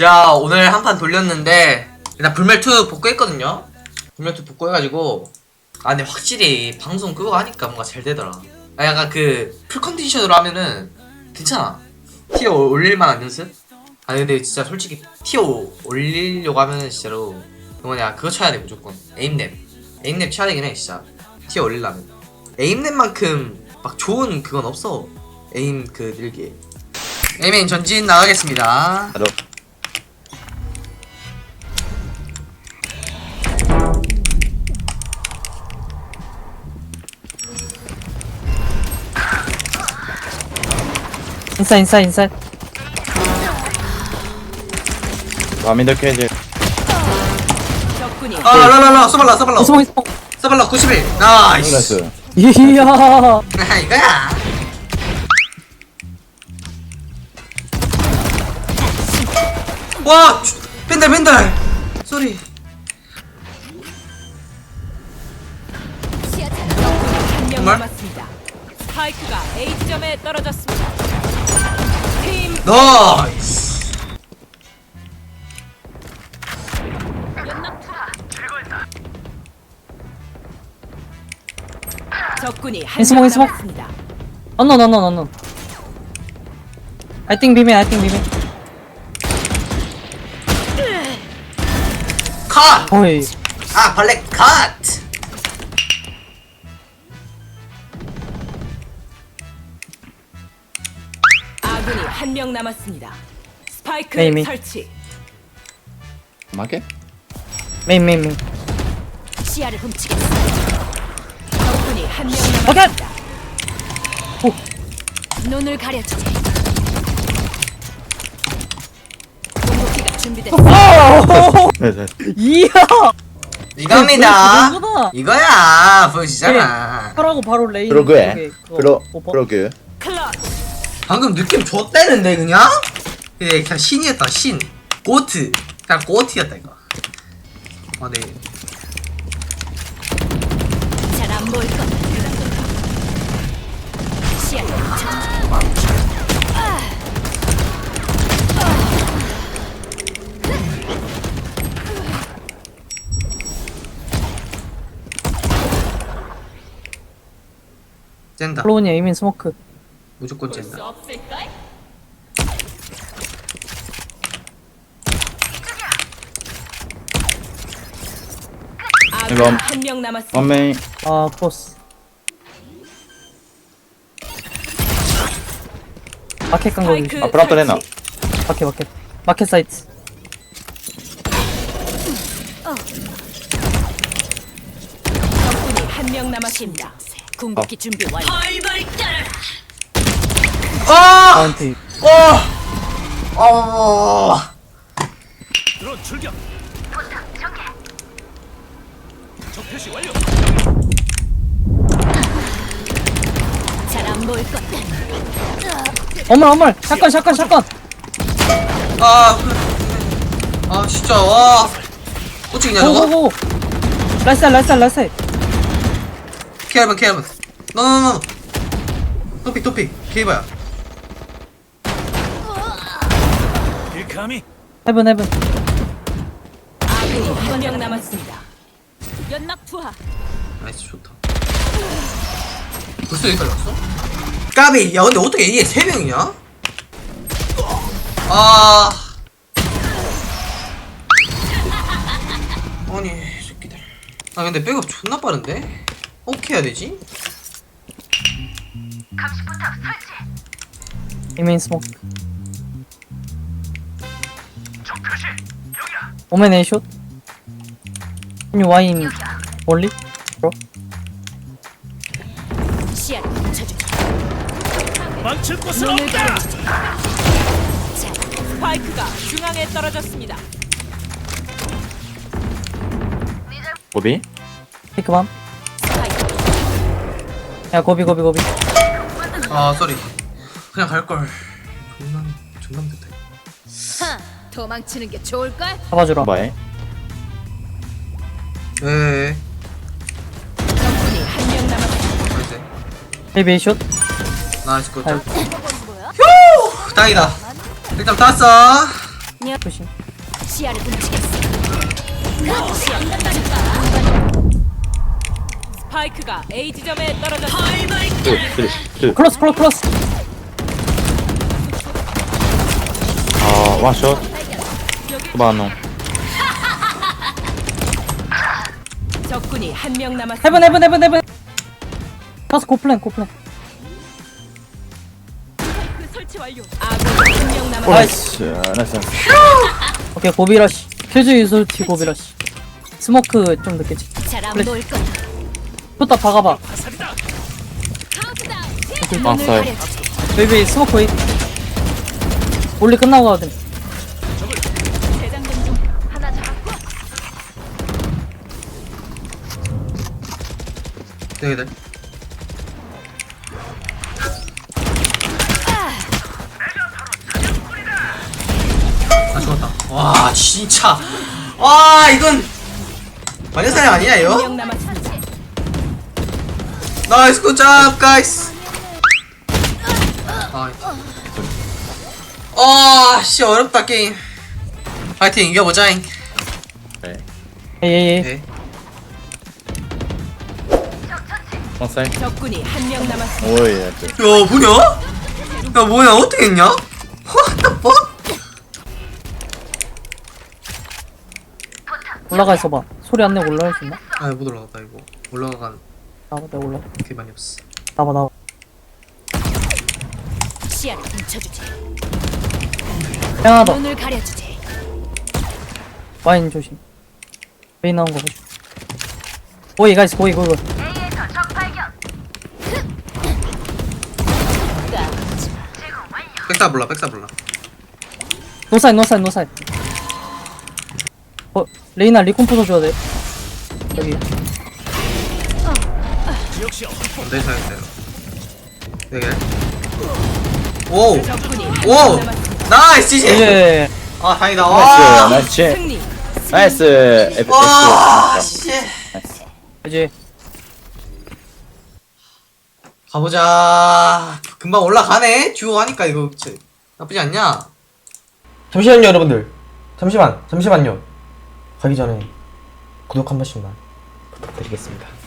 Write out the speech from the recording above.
자 오늘 한 판 돌렸는데 일단 불멸2 복구했거든요. 불멸2 복구해가지고 아 근데 확실히 방송 그거 하니까 뭔가 잘 되더라. 아 약간 그 풀컨디션으로 하면은 괜찮아. 티어 올릴만한 연습? 아 근데 진짜 솔직히 티어 올리려고 하면은 진짜로 뭐냐 그거 쳐야 돼 무조건. 에임랩. 에임랩 쳐야 되긴 해 진짜. 티어 올리려면. 에임랩만큼 막 좋은 그건 없어. 에임 그 늘기 에이메인 전진 나가겠습니다 인사 인사 인사. 캐즈 적군이 아 라라라 써발라 써발라. 이스몽 이스몽 써발라 91 나이스. 이야. 아 이거야. 와 주- 뺀달 뺀달 쏘리. 정말? 남았습니다. 스파이크가 A 지점에 떨어졌습니다. 팀 나이스 적군이 한 인스몽, 명 인스몽. 남았습니다. 언논 언논 언논 I think 비밀 I think 비밀 컷! 어이 아 벌레 컷! 아군이 한 명 남았습니다. 스파이크 메이미. 설치. 메인 메인 메인 시야를 훔치겠어. 적군이 한 명 남았습니다. 눈을 가려주지. 공격기가 준비됐어. 네네 이야 이겁니다 그거구나. 이거야 보여주잖아 하라고 바로 레인 그거 오버. 프로그 클럿. 방금 느낌 좋대는데 그냥? 예, 그냥 신이었다 신 고트 그냥 고트였다 이거 아네 잘안 보일 것. 시야를 훔쳐. 짠다 플로우니 에이민 스모크 무조건 아군 이건- 한명 남았습니다. 원메인 아 크로스 마켓 간 스파이크 아, 설치. 했나? 마켓 마켓 마켓 사이트 적군이 한명 남았습니다. 궁극기 준비 완료. 아! 카운티 어! 어! 잘안 보일 것. 어물 어물 샷건 샷건 샷건 아, 아 진짜 와 어찌냐 저거? 고고고 라이스 라이스 라이스 케어번 케어번 노노노노 토픽 토픽 케이버야 헤븐 헤븐 아군이 한 명 남았습니다. 연락 투하. 나이스 좋다 벌써 여기까지 왔어? 까비 야 근데 어떻게 이게 3명이냐? 아 아니 이 새끼들 아 근데 백업 존나 빠른데? 어떻게 해야 되지? 에이민 스모크 오멘 에이숏? 니 와인 올리? 훔쳐주지. 망칠 곳은 없다. 스파이크가 중앙에 떨어졌습니다. 고비? 피크밤? 야 고비 고비 고비. 아 쏘리. 그냥 갈걸. 존나 존나 됐다 하, 도망치는 게 좋을걸? 잡아주라 뭐해? 에에에 적군이 한 명 남았습니다. 나이스 굿. 아이. 휴! 다행이다. 일단 땄어. 조심. 시야를 훔치겠어. 스파이크가 A 지점에 투 클로스 클로스 클로스. 아 원샷 투바노 적군이 한 명 남았습니다. 헤븐 헤븐 헤븐 헤븐 다스 고플랜 고플랜 그 설치 완료. 아군 한명 남았습니다. 나이스 나이스 오케이 고비러시 퓨즈 유솔티 고비러시 스모크 좀 늦겠지 잘안 그래. 보일 거야. 쏟다 박아봐 맞아요. 가려주지. 베이비 스모크 웨이 올리 끝나고 가거든 여기들. 아 죽었다. 와 진짜. 와 이건 완전 사냥 아니야 한 이거? 나이스 굿잡 가이스. 아씨 어렵다 게임. 파이팅 이겨보자잉. 네 예예예 네. 원사이 적군이 한 명 남았습니다. 오예 야 뭐냐? 야 뭐야 어떻게 했냐? What the fuck? 올라가 있어봐 소리 안 내고 올라갈 수 있나? 아못 올라갔다 이거 올라간 나봐 내가 올라 게 많이 없어 나봐 나봐 시야를 훔쳐주지. 하나 더 눈을 가려주지. 와인 조심 메인 나온 거 보시 보이 가이스 보이 보이 보이 백사 몰라 백사 몰라 노사인 노사인 노사인. 어 레이나 리콤포서 줘야 돼. 여기. 내 이거 여기 오오. 나이스 지지 이제. 아 다행이다. 나이스 와. 나이스. 승리. 나이스. F 와, 씨. 이제 가보자. 금방 올라가네. 듀오 하니까 이거 진짜 나쁘지 않냐? 잠시만요, 여러분들. 잠시만, 잠시만요. 가기 전에 구독 한 번씩만 부탁드리겠습니다.